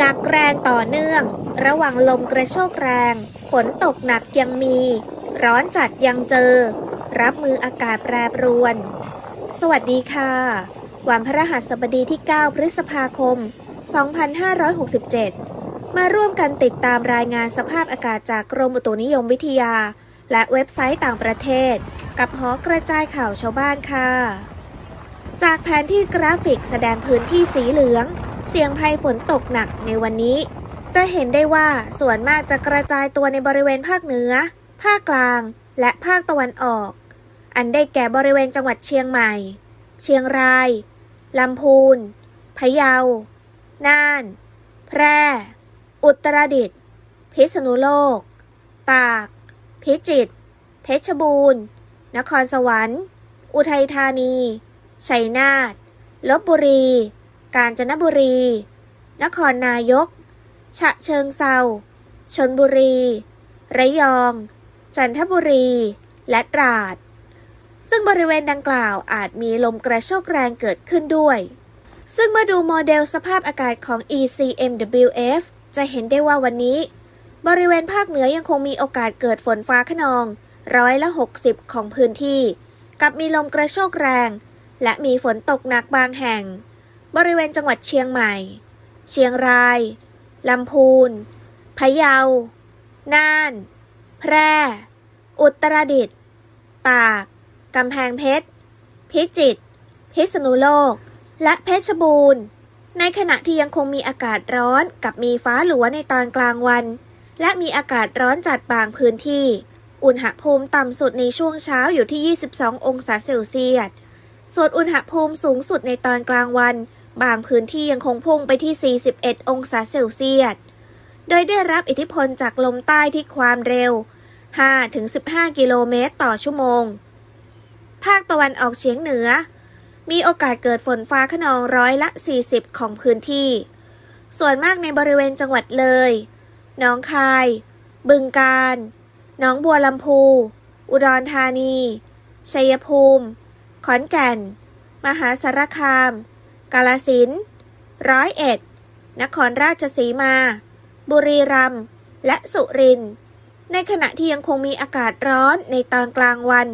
หนักแรงต่อเนื่อง ระหว่างลมกระโชกแรง ฝนตกหนักยังมี ร้อนจัดยังเจอ รับมืออากาศแปรปรวน สวัสดีค่ะ วันพระหัสบดีที่ 9 พฤษภาคม 2567 มาร่วมกันติดตามรายงานสภาพอากาศจากกรมอุตุนิยมวิทยา และเว็บไซต์ต่างประเทศ กับหอกระจายข่าวชาวบ้านค่ะ จากแผนที่กราฟิกแสดงพื้นที่สีเหลือง เสี่ยงภัยฝนตกหนักในวันนี้ จะเห็นได้ว่าส่วนมากจะกระจายตัวในบริเวณภาคเหนือ ภาคกลาง และภาคตะวันออก อันได้แก่บริเวณจังหวัดเชียงใหม่ เชียงราย ลำพูน พะเยา น่าน แพร่ อุตรดิตถ์ พิษณุโลก ตาก พิจิตร เพชรบูรณ์ นครสวรรค์ อุทัยธานี ชัยนาท ลบบุรี กาญจนบุรี นครนายก ฉะเชิงเซาชนบุรี ระยอง จันทบุรี และตราด ซึ่งบริเวณดังกล่าวอาจมีลมกระโชกแรงเกิดขึ้นด้วย ซึ่งเมื่อดูโมเดลสภาพอากาศของ ECMWF จะเห็นได้ว่าวันนี้ บริเวณภาคเหนือยังคงมีโอกาสเกิดฝนฟ้าขนองร้อยละ 60 ของพื้นที่ กับมีลมกระโชกแรง และมีฝนตกหนักบางแห่ง บริเวณจังหวัดเชียงใหม่ เชียงราย ลำพูน พะเยา น่าน แพร่ อุตรดิตถ์ ตาก กำแพงเพชร พิจิตร พิษณุโลก และเพชรบูรณ์ ในขณะที่ยังคงมีอากาศร้อนกับมีฟ้าหลัวในตอนกลางวัน และมีอากาศร้อนจัดบางพื้นที่ อุณหภูมิต่ำสุดในช่วงเช้าอยู่ที่ 22 องศาเซลเซียส ส่วนอุณหภูมิสูงสุดในตอนกลางวัน บางพื้นที่ยังคงพุ่งไปที่ 41 องศาเซลเซียส โดยได้รับอิทธิพลจากลมใต้ที่ความเร็ว 5-15 กิโลเมตรต่อชั่วโมง ภาคตะวันออกเฉียงเหนือ มีโอกาสเกิดฝนฟ้าขนองร้อยละ 40 ของพื้นที่ ส่วนมากในบริเวณจังหวัดเลยหนองคาย บึงกาฬหนองบัวลำพู อุดรธานี ชัยภูมิ ขอนแก่น มหาสารคาม กาลสินร้อยเอ็ด นครราชสีมา บุรีรัมย์ และสุรินทร์ ในขณะที่ยังคงมีอากาศร้อนในตอนกลางวัน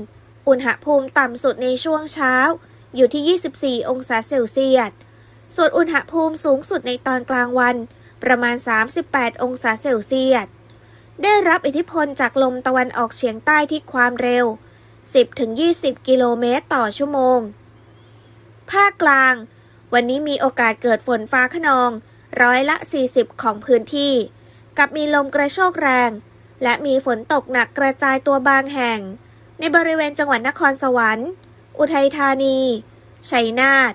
อุณหภูมิต่ำสุดในช่วงเช้า อยู่ที่ 24 องศาเซลเซียส ส่วนอุณหภูมิสูงสุดในตอนกลางวัน ประมาณ 38 องศาเซลเซียส ได้รับอิทธิพลจากลมตะวันออกเฉียงใต้ที่ความเร็ว 10-20 กิโลเมตรต่อชั่วโมง ภาคกลาง วันนี้มีโอกาสเกิดฝนฟ้าขนอง ร้อยละ 40 ของพื้นที่ กับมีลมกระโชกแรง และมีฝนตกหนักกระจายตัวบางแห่ง ในบริเวณจังหวัดนครสวรรค์ อุทัยธานี ชัยนาท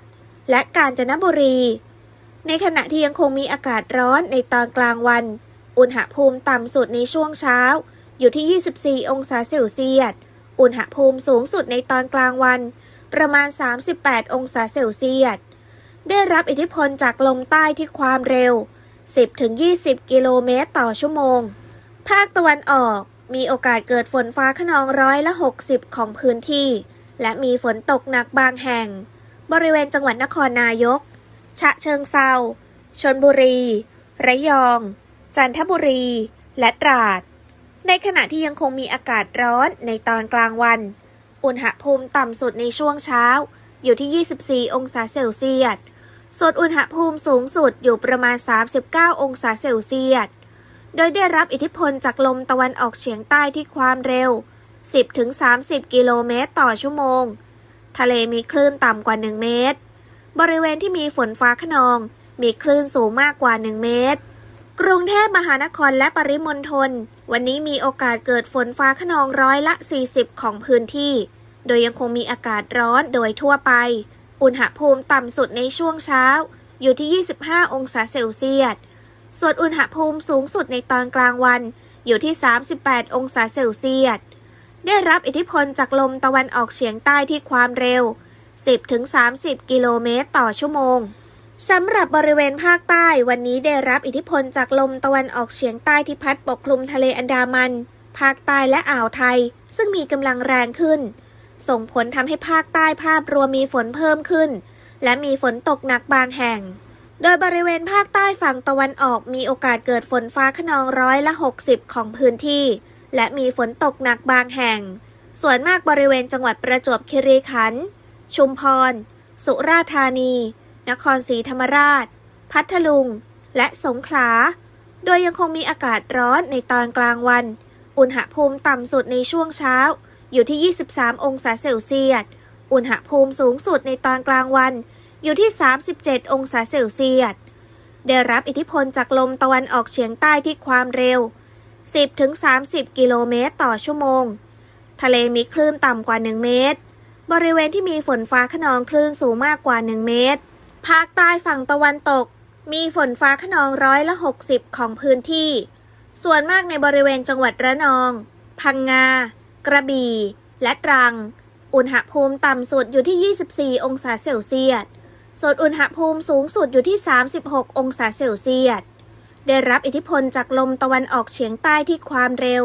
และกาญจนบุรี ในขณะที่ยังคงมีอากาศร้อนในตอนกลางวัน อุณหภูมิต่ำสุดในช่วงเช้า อยู่ที่ 24 องศาเซลเซียส อุณหภูมิสูงสุดในตอนกลางวัน ประมาณ 38 องศาเซลเซียส ได้รับอิทธิพลจากลมใต้ที่ความเร็ว 10-20 กิโลเมตรต่อชั่วโมง ภาคตะวันออกมีโอกาสเกิดฝนฟ้าขนองร้อยละ 60 ของพื้นที่ และมีฝนตกหนักบางแห่ง บริเวณจังหวัดนครนายก ฉะเชิงเซาชนบุรี ระยอง จันทบุรี และตราด ในขณะที่ยังคงมีอากาศร้อนในตอนกลางวัน อุณหภูมิต่ำสุดในช่วงเช้า อยู่ที่ 24 องศาเซลเซียส ส่วนอุณหภูมิสูงสุดอยู่ประมาณ 39 องศาเซลเซียส โดยได้รับอิทธิพลจากลมตะวันออกเฉียงใต้ที่ความเร็ว 10-30 กิโลเมตรต่อชั่วโมง ทะเลมีคลื่นต่ำกว่า 1 เมตร บริเวณที่มีฝนฟ้าขนอง มีคลื่นสูงมากกว่า 1 เมตร กรุงเทพมหานครและปริมณฑลวันนี้มีโอกาสเกิดฝนฟ้าขนองร้อยละ 40 ของพื้นที่ โดยยังคงมีอากาศร้อนโดยทั่วไป อุณหภูมิต่ำสุดในช่วงเช้า อยู่ที่ 25 องศาเซลเซียส ส่วนอุณหภูมิสูงสุดในตอนกลางวัน อยู่ที่ 38 องศาเซลเซียส ได้รับอิทธิพลจากลมตะวันออกเฉียงใต้ที่ความเร็ว 10-30 กิโลเมตรต่อชั่วโมงสำหรับบริเวณภาคใต้วันนี้ได้รับอิทธิพลจากลมตะวันออกเฉียงใต้ที่พัดปกคลุมทะเลอันดามัน ภาคใต้และอ่าวไทย ซึ่งมีกำลังแรงขึ้น ส่งผลทำให้ภาคใต้ภาพรวมมีฝนเพิ่มขึ้น และมีฝนตกหนักบางแห่ง โดยบริเวณภาคใต้ฝั่งตะวันออกมีโอกาสเกิดฝนฟ้าขนองร้อยละ 60 ของพื้นที่ และมีฝนตกหนักบางแห่ง ส่วนมากบริเวณจังหวัดประจวบคีรีขันธ์ ชุมพร สุราษฎร์ธานี นครศรีธรรมราช พัทลุง และสงขลา โดยยังคงมีอากาศร้อนในตอนกลางวัน อุณหภูมิต่ำสุดในช่วงเช้า อยู่ที่ 23 องศาเซลเซียส อุณหภูมิสูงสุดในตอนกลางวัน อยู่ที่ 37 องศาเซลเซียส ได้รับอิทธิพลจากลมตะวันออกเฉียงใต้ที่ความเร็ว 10-30 กิโลเมตรต่อชั่วโมง ทะเลมีคลื่นต่ำกว่า 1 เมตร บริเวณที่มีฝนฟ้าขนองคลื่นสูงมากกว่า 1 เมตร ภาคใต้ฝั่งตะวันตก มีฝนฟ้าขนองร้อยละ 60 ของพื้นที่ ส่วนมากในบริเวณจังหวัดระนอง พังงา กระบี่ และตรัง อุณหภูมิต่ำสุดอยู่ที่ 24 องศาเซลเซียส ส่วนอุณหภูมิสูงสุดอยู่ที่ 36 องศาเซลเซียส ได้รับอิทธิพลจากลมตะวันออกเฉียงใต้ที่ความเร็ว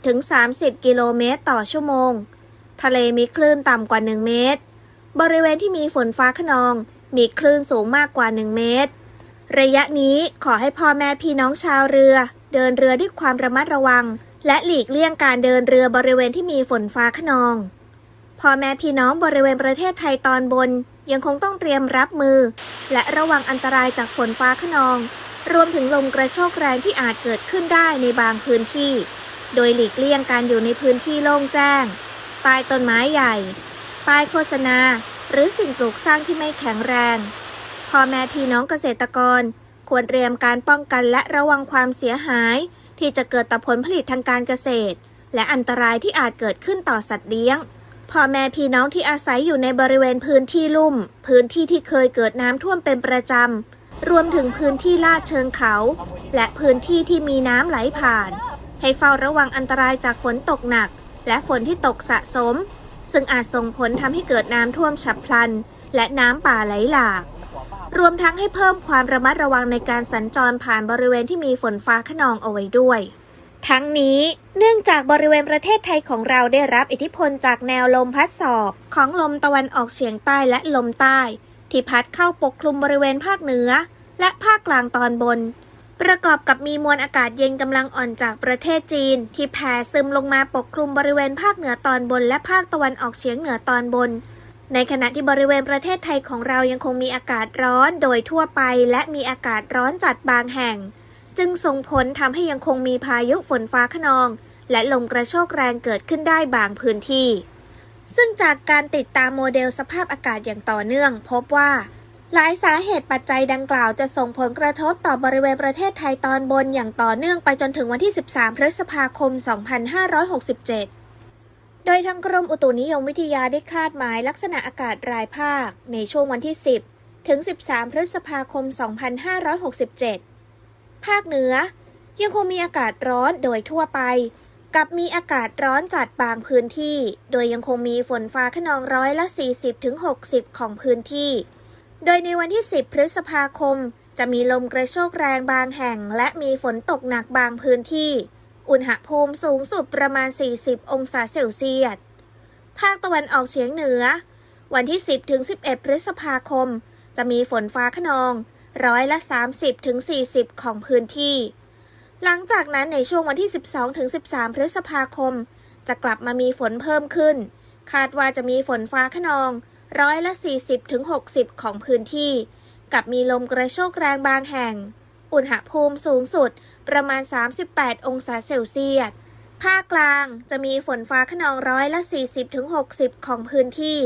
10-30 กิโลเมตรต่อชั่วโมง ทะเลมีคลื่นต่ำกว่า 1 เมตร บริเวณที่มีฝนฟ้าขนอง มีคลื่นสูงมากกว่า 1 เมตร ระยะนี้ขอให้พ่อแม่พี่น้องชาวเรือ เดินเรือด้วยความระมัดระวัง และหลีกเลี่ยงการเดินเรือบริเวณที่มีฝนฟ้าขนอง พ่อแม่พี่น้องบริเวณประเทศไทยตอนบน ยังคงต้องเตรียมรับมือ และระวังอันตรายจากฝนฟ้าขนอง รวมถึงลมกระโชกแรงที่อาจเกิดขึ้นได้ในบางพื้นที่ โดยหลีกเลี่ยงการอยู่ในพื้นที่โล่งแจ้งใต้ต้นไม้ใหญ่ป้ายโฆษณา หรือสิ่งปลูกสร้างที่ไม่แข็งแรงพ่อแม่พี่น้องเกษตรกร ควรเตรียมการป้องกันและระวังความเสียหาย ที่จะเกิดต่อผลผลิตทางการเกษตร และอันตรายที่อาจเกิดขึ้นต่อสัตว์เลี้ยงพ่อแม่พี่น้องที่อาศัยอยู่ในบริเวณพื้นที่ลุ่ม พื้นที่ที่เคยเกิดน้ำท่วมเป็นประจำ รวมถึงพื้นที่ลาดเชิงเขา และพื้นที่ที่มีน้ำไหลผ่าน ให้เฝ้าระวังอันตรายจากฝนตกหนัก และฝนที่ตกสะสม ซึ่งอาจส่งผลทำให้เกิดน้ำท่วมฉับพลัน และน้ำป่าไหลหลาก รวมทั้งให้เพิ่มความระมัดระวังในการสัญจรผ่านบริเวณที่มีฝนฟ้าขนองเอาไว้ด้วย ทั้งนี้เนื่องจากบริเวณประเทศไทยของเราได้รับอิทธิพลจากแนวลมพัดสอบ ของลมตะวันออกเฉียงใต้และลมใต้ ที่พัดเข้าปกคลุมบริเวณภาคเหนือ และภาคกลางตอนบน ประกอบกับมีมวลอากาศเย็นกำลังอ่อนจากประเทศจีน ที่แผ่ซึมลงมาปกคลุมบริเวณภาคเหนือตอนบน และภาคตะวันออกเฉียงเหนือตอนบน ในขณะที่บริเวณประเทศไทยของเรายังคงมีอากาศร้อนโดยทั่วไป และมีอากาศร้อนจัดบางแห่ง จึงส่งผลทำให้ยังคงมีพายุฝนฟ้าขนอง และลมกระโชกแรงเกิดขึ้นได้บางพื้นที่ ซึ่งจากการติดตามโมเดลสภาพอากาศอย่างต่อเนื่อง พบว่า หลายสาเหตุปัจจัยดังกล่าวจะส่งผลกระทบต่อบริเวณประเทศไทยตอนบนอย่างต่อเนื่องไปจนถึงวันที่ 13 พฤษภาคม 2567 โดยทางกรมอุตุนิยมวิทยาได้คาดหมายลักษณะอากาศรายภาค ในช่วงวันที่ 10 ถึง 13 พฤษภาคม 2567 ภาคเหนือ ยังคงมีอากาศร้อนโดยทั่วไป กับมีอากาศร้อนจัดบางพื้นที่ โดยยังคงมีฝนฟ้าขนองร้อยละ 40-60 ของพื้นที่ โดยในวันที่ 10 พฤษภาคม จะมีลมกระโชกแรงบางแห่ง และมีฝนตกหนักบางพื้นที่ อุณหภูมิสูงสุดประมาณ 40 องศาเซลเซียส ภาคตะวันออกเฉียงเหนือ วันที่ 10 ถึง 11 พฤษภาคม จะมีฝนฟ้าขนอง ร้อยละ 30 ถึง 40 ของพื้นที่ หลังจากนั้นในช่วงวันที่ 12 ถึง 13 พฤษภาคม จะกลับมามีฝนเพิ่มขึ้น คาดว่าจะมีฝนฟ้าขนอง ร้อยละ 40 ถึง 60 ของพื้นที่ กับมีลมกระโชกแรงบางแห่ง อุณหภูมิสูงสุด ประมาณ 38 องศาเซลเซียส ภาคกลางจะมีฝนฟ้าขนองร้อยละ 40-60 ของพื้นที่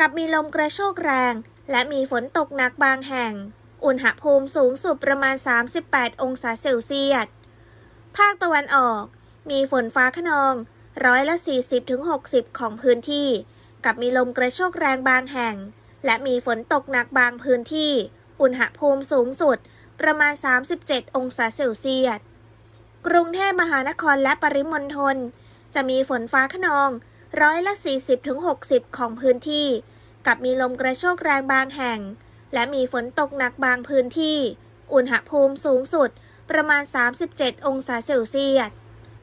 กับมีลมกระโชกแรง และมีฝนตกหนักบางแห่ง อุณหภูมิสูงสุดประมาณ 38 องศาเซลเซียส ภาคตะวันออก มีฝนฟ้าขนองร้อยละ 40-60 ของพื้นที่ กับมีลมกระโชกแรงบางแห่ง และมีฝนตกหนักบางพื้นที่ อุณหภูมิสูงสุด ประมาณ 37 องศาเซลเซียส กรุงเทพมหานครและปริมณฑลจะมีฝนฟ้าขนองร้อยละ 40-60 ของพื้นที่ กับมีลมกระโชกแรงบางแห่ง และมีฝนตกหนักบางพื้นที่ อุณหภูมิสูงสุดประมาณ 37 องศาเซลเซียส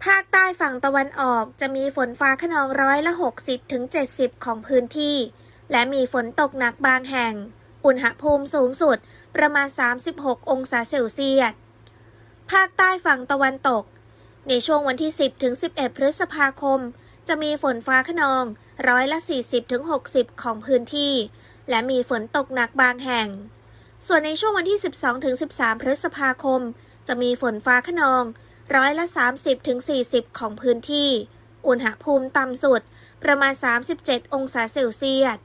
ภาคใต้ฝั่งตะวันออกจะมีฝนฟ้าขนองร้อยละ 60-70 ของพื้นที่ และมีฝนตกหนักบางแห่ง อุณหภูมิสูงสุด ประมาณ 36 องศาเซลเซียส ภาคใต้ฝั่งตะวันตก ในช่วงวันที่ 10 ถึง 11 พฤษภาคม จะมีฝนฟ้าขนองร้อยละ 40 ถึง 60 ของพื้นที่ และมีฝนตกหนักบางแห่ง ส่วนในช่วงวันที่ 12 ถึง 13 พฤษภาคม จะมีฝนฟ้าขนองร้อยละ 30 ถึง 40 ของพื้นที่ อุณหภูมิต่ำสุดประมาณ 37 องศาเซลเซียส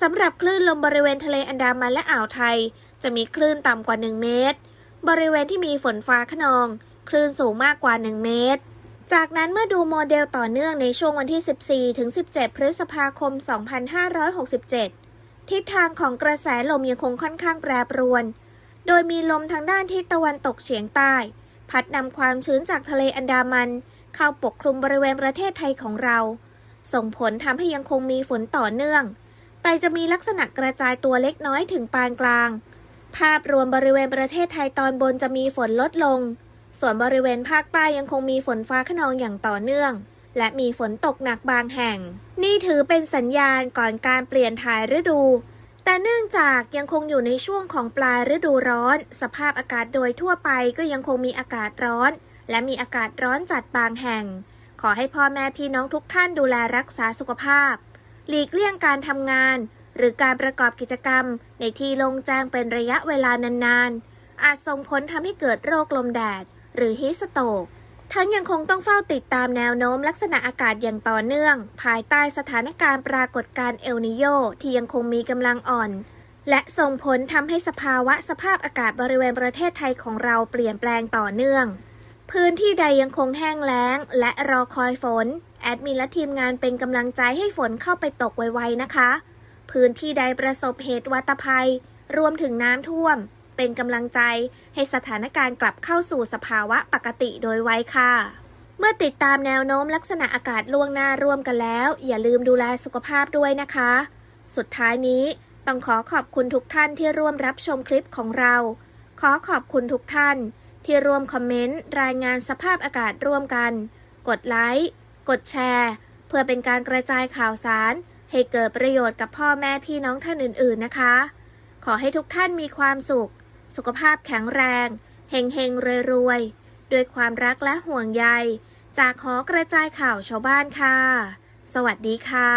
สำหรับคลื่นลมบริเวณทะเลอันดามันและอ่าวไทย จะมีคลื่นต่ำกว่า 1 เมตร บริเวณที่มีฝนฟ้าขนอง คลื่นสูงมากกว่า 1 เมตร จากนั้นเมื่อดูโมเดลต่อเนื่องในช่วงวันที่ 14 ถึง 17 พฤษภาคม 2567 ทิศทางของกระแสลมยังคงค่อนข้างแปรปรวน โดยมีลมทางด้านทิศตะวันตกเฉียงใต้ พัดนำความชื้นจากทะเลอันดามัน เข้าปกคลุมบริเวณประเทศไทยของเรา ส่งผลทำให้ยังคงมีฝนต่อเนื่องแต่จะมีลักษณะกระจายตัวเล็กน้อยถึงปานกลาง ภาพรวมบริเวณประเทศไทยตอนบนจะมีฝนลดลง ส่วนบริเวณภาคใต้ยังคงมีฝนฟ้าขนองอย่างต่อเนื่อง และมีฝนตกหนักบางแห่ง นี่ถือเป็นสัญญาณก่อนการเปลี่ยนถ่ายฤดู แต่เนื่องจากยังคงอยู่ในช่วงของปลายฤดูร้อน สภาพอากาศโดยทั่วไปก็ยังคงมีอากาศร้อน และมีอากาศร้อนจัดบางแห่ง ขอให้พ่อแม่พี่น้องทุกท่านดูแลรักษาสุขภาพ หลีกเลี่ยงการทำงาน หรือการประกอบกิจกรรมในที่โล่งแจ้งเป็นระยะเวลานานๆ อาจส่งผลทำให้เกิดโรคลมแดด หรือฮิสโตก ทั้งยังคงต้องเฝ้าติดตามแนวโน้มลักษณะอากาศอย่างต่อเนื่อง ภายใต้สถานการณ์ปรากฏการณ์เอลนิโยที่ยังคงมีกำลังอ่อน และส่งผลทำให้สภาวะสภาพอากาศบริเวณประเทศไทยของเราเปลี่ยนแปลงต่อเนื่อง พื้นที่ใดยังคงแห้งแล้ง และรอคอยฝนแอดมินและทีมงานเป็นกำลังใจให้ฝนเข้าไปตกไวๆนะคะ พื้นที่ใดประสบเหตุวัตภัย รวมถึงน้ำท่วม เป็นกำลังใจให้สถานการณ์กลับเข้าสู่สภาวะปกติโดยไวค่ะ เมื่อติดตามแนวโน้มลักษณะอากาศล่วงหน้าร่วมกันแล้ว อย่าลืมดูแลสุขภาพด้วยนะคะ สุดท้ายนี้ต้องขอขอบคุณทุกท่านที่ร่วมรับชมคลิปของเรา ขอขอบคุณทุกท่าน ที่ร่วมคอมเมนต์ รายงานสภาพอากาศร่วมกัน กดไลค์ กดแชร์ เพื่อเป็นการกระจายข่าวสาร ให้เกิดประโยชน์กับพ่อแม่พี่น้องท่านอื่นๆนะคะ ขอให้ทุกท่านมีความสุข สุขภาพแข็งแรง เฮงเฮงรวยรวยด้วยความรักและห่วงใย จากหอกระจายข่าวชาวบ้านค่ะ สวัสดีค่ะ